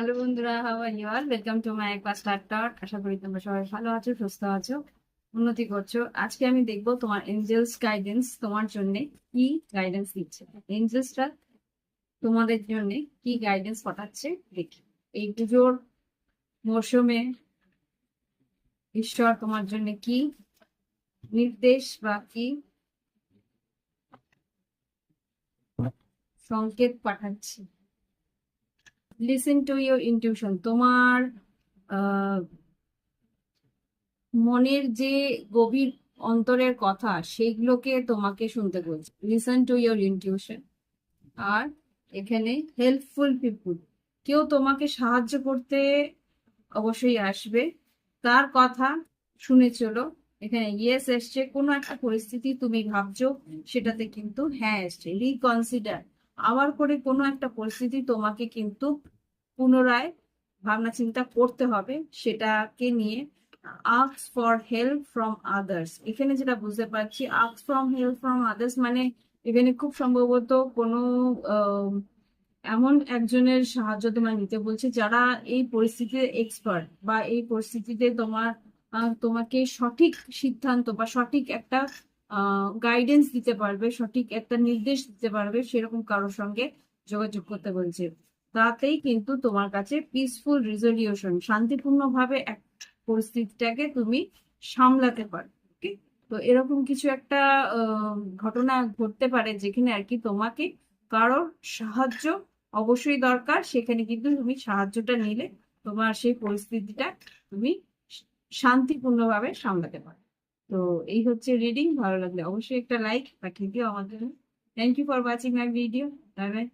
Hello বন্ধুরা how are you all welcome to my start dot আশা করি তোমরা সবাই ভালো আছো, সুস্থ আছো, উন্নতি করছ। আজকে আমি দেখব তোমার এঞ্জেলস গাইডেন্স তোমার জন্য কি গাইডেন্স দিচ্ছে। এঞ্জেলসটা তোমাদের জন্য কি গাইডেন্স পাঠাচ্ছে দেখি। এই পুজোর মরশুমে ঈশ্বর তোমার জন্য কি নির্দেশ বা কি সংকেত পাঠাচ্ছে? লিসেন টু ইউর ইনটিউশন তোমার মনের যে গভীর অন্তরের কথা সেগুলোকে তোমাকে শুনতে বলছে। লিসেন টু ইউর ইনটিউশন আর এখানে হেল্পফুল পিপুল কেউ তোমাকে সাহায্য করতে অবশ্যই আসবে। তার কথা শুনে চলো। এখানে ইয়েস এসছে, কোনো একটা পরিস্থিতি তুমি ভাবছ, সেটাতে কিন্তু হ্যাঁ এসছে। রিকনসিডার আবার করে কোনো একটা পরিস্থিতি তোমাকে কিন্তু পুনরায় ভাবনা চিন্তা করতে হবে সেটাকে নিয়ে আক্স ফর হেল্প ফ্রম আদার্স এখানে যেটা বুঝতে পারছি আক্স ফ্রম হেল্প ফ্রম আদার্স মানে এখানে খুব সম্ভবত কোনো এমন একজনের সাহায্য তোমার নিতে বলছে যারা এই পরিস্থিতিতে এক্সপার্ট বা এই পরিস্থিতিতে তোমার তোমাকে সঠিক সিদ্ধান্ত বা সঠিক একটা গাইডেন্স দিতে পারবে, সঠিক একটা নির্দেশ দিতে পারবে সেরকম কারোর সঙ্গে যোগাযোগ করতে বলছে। তাতেই কিন্তু তোমার কাছে পিসফুল রিজলিউশন শান্তিপূর্ণভাবে এক পরিস্থিতিটাকে তুমি সামলাতে পারবে ওকে তো এরকম কিছু একটা ঘটনা ঘটতে পারে যেখানে আর কি তোমাকে কারোর সাহায্য অবশ্যই দরকার, সেখানে কিন্তু তুমি সাহায্যটা নিলে তোমার সেই পরিস্থিতিটা তুমি শান্তিপূর্ণভাবে সামলাতে পারো। তো এই হচ্ছে রিডিং ভালো লাগলে অবশ্যই একটা লাইক পাঠিয়ে দিও আমাদের thank you for watching my video bye bye